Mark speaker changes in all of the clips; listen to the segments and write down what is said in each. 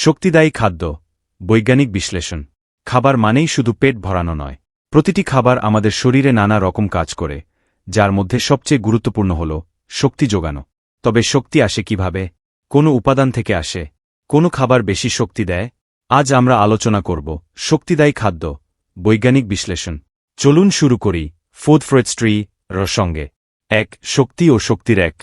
Speaker 1: শক্তিদায়ী খাদ্য, বৈজ্ঞানিক বিশ্লেষণ। খাবার মানেই শুধু পেট ভরানো নয়। প্রতিটি খাবার আমাদের শরীরে নানা রকম কাজ করে, যার মধ্যে সবচেয়ে গুরুত্বপূর্ণ হল শক্তি যোগানো। তবে শক্তি আসে কীভাবে? কোনো উপাদান থেকে আসে। কোনো খাবার বেশি শক্তি দেয়? আজ আমরা আলোচনা করব শক্তিদায়ী খাদ্য, বৈজ্ঞানিক বিশ্লেষণ। চলুন শুরু করি ফুড ফ্রেডস ট্রি র সঙ্গে। এক, শক্তি ও শক্তির এক।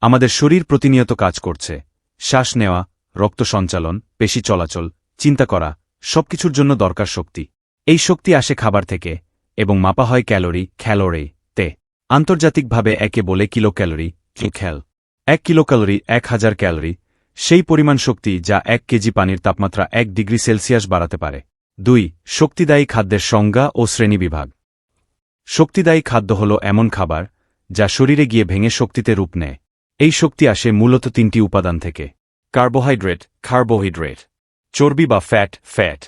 Speaker 1: আমাদের শরীর প্রতিনিয়ত কাজ করছে। শ্বাস নেওয়া রক্ত সঞ্চালন, পেশি চলাচল, চিন্তা করা, সবকিছুর জন্য দরকার শক্তি। এই শক্তি আসে খাবার থেকে এবং মাপা হয় ক্যালোরি খ্যালোরি তে। আন্তর্জাতিকভাবে একে বলে কিলো ক্যালোরি খ্যাল এক কিলো ক্যালোরি এক হাজার ক্যালোরি, সেই পরিমাণ শক্তি যা এক কেজি পানির তাপমাত্রা এক ডিগ্রি সেলসিয়াস বাড়াতে পারে। দুই, শক্তিদায়ী খাদ্যের সংজ্ঞা ও শ্রেণীবিভাগ শক্তিদায়ী খাদ্য হল এমন খাবার যা শরীরে গিয়ে ভেঙে শক্তিতে রূপ নেয়। এই শক্তি আসে মূলত তিনটি উপাদান থেকে। কার্বোহাইড্রেট কার্বোহাইড্রেট চর্বি বা ফ্যাট ফ্যাট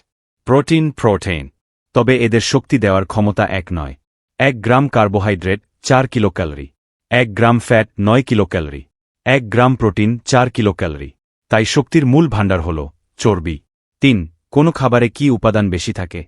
Speaker 1: প্রোটিন প্রোটিন তবে এদের শক্তি দেওয়ার ক্ষমতা এক নয়। এক গ্রাম কার্বোহাইড্রেট চার কিলো ক্যালোরি এক গ্রাম ফ্যাট নয় কিলো ক্যালোরি এক গ্রাম প্রোটিন চার কিলো ক্যালোরি তাই শক্তির মূল ভাণ্ডার হল চর্বি। তিন, কোনো খাবারে কি উপাদান বেশি থাকে?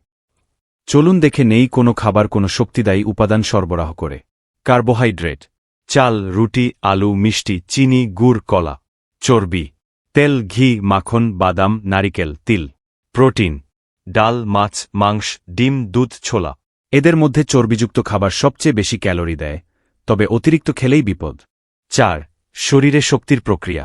Speaker 1: চলুন দেখে নেই কোনো খাবার কোনো শক্তিদায়ী উপাদান সরবরাহ করে। কার্বোহাইড্রেট চাল, রুটি, আলু, মিষ্টি, চিনি, গুড়, কলা। চর্বি। তেল, ঘি, মাখন, বাদাম, নারিকেল, তিল, প্রোটিন, ডাল, মাছ, মাংস, ডিম, দুধ, ছোলা। এদের মধ্যে চর্বিযুক্ত খাবার সবচেয়ে বেশি ক্যালোরি দেয়, তবে অতিরিক্ত খেলেই বিপদ। চার, শরীরে শক্তির প্রক্রিয়া।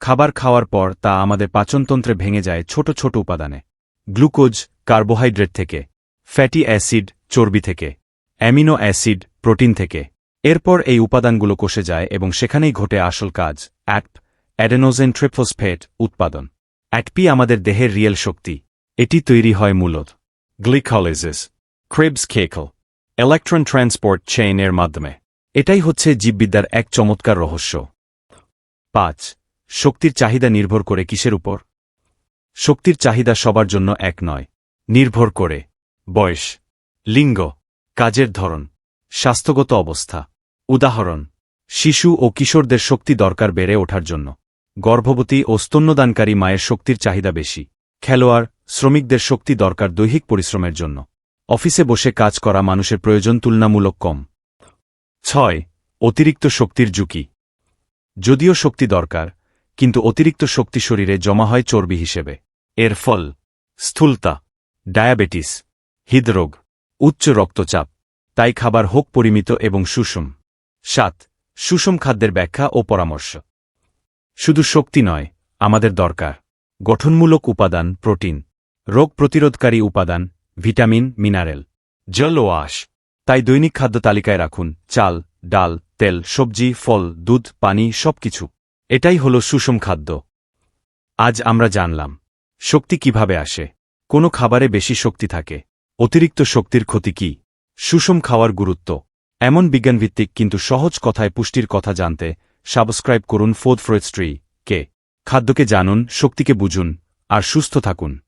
Speaker 1: খাবার খাওয়ার পর তা আমাদের পাচনতন্ত্রে ভেঙে যায় ছোট ছোট উপাদানে। গ্লুকোজ, কার্বোহাইড্রেট থেকে, ফ্যাটি অ্যাসিড, চর্বি থেকে, অ্যামিনো অ্যাসিড, প্রোটিন থেকে। এরপর এই উপাদানগুলো কষে যায় এবং সেখানেই ঘটে আসল কাজ অ্যাটপ অ্যাডেনোজেন ট্রিপোসফেট উৎপাদন। অ্যাটপি আমাদের দেহের রিয়েল শক্তি। এটি তৈরি হয় মূলত গ্লিকলিসিস ক্রিবস কেকল ইলেকট্রন ট্রান্সপোর্ট চেইনের মাধ্যমে। এটাই হচ্ছে জীববিদ্যার এক চমৎকার রহস্য। পাঁচ, শক্তির চাহিদা নির্ভর করে কিসের উপর? শক্তির চাহিদা সবার জন্য এক নয়, নির্ভর করে বয়স, লিঙ্গ, কাজের ধরন, স্বাস্থ্যগত অবস্থা। উদাহরণ, শিশু ও কিশোরদের শক্তি দরকার বেড়ে ওঠার জন্য। গর্ভবতী ও স্তন্যদানকারী মায়ের শক্তির চাহিদা বেশি। খেলোয়াড়, শ্রমিকদের শক্তি দরকার দৈহিক পরিশ্রমের জন্য। অফিসে বসে কাজ করা মানুষের প্রয়োজন তুলনামূলক কম। ছয়, অতিরিক্ত শক্তির ঝুঁকি। যদিও শক্তি দরকার, কিন্তু অতিরিক্ত শক্তি শরীরে জমা হয় চর্বি হিসেবে। এর ফল, স্থূলতা, ডায়াবেটিস, হৃদরোগ, উচ্চ রক্তচাপ, তাই খাবার হোক পরিমিত এবং সুষম। সাত, সুষম খাদ্যের ব্যাখ্যা ও পরামর্শ। শুধু শক্তি নয়, আমাদের দরকার। গঠনমূলক উপাদান, প্রোটিন। রোগ প্রতিরোধকারী উপাদান, ভিটামিন, মিনারেল। জল ও আশ। তাই দৈনিক খাদ্য তালিকায় রাখুন, চাল, ডাল, তেল, সবজি, ফল, দুধ, পানি, সবকিছু। এটাই হল সুষম খাদ্য। আজ আমরা জানলাম, শক্তি কীভাবে আসে। কোনো খাবারে বেশি শক্তি থাকে। অতিরিক্ত শক্তির ক্ষতি কি? সুষম খাওয়ার গুরুত্ব। এমন বিজ্ঞানভিত্তিক কিন্তু সহজ কথায় পুষ্টির কথা জানতে সাবস্ক্রাইব করুন ফোর্থ ফ্রোয়েস্ট্রি কে। খাদ্যকে জানুন শক্তিকে বুঝুন আর সুস্থ থাকুন।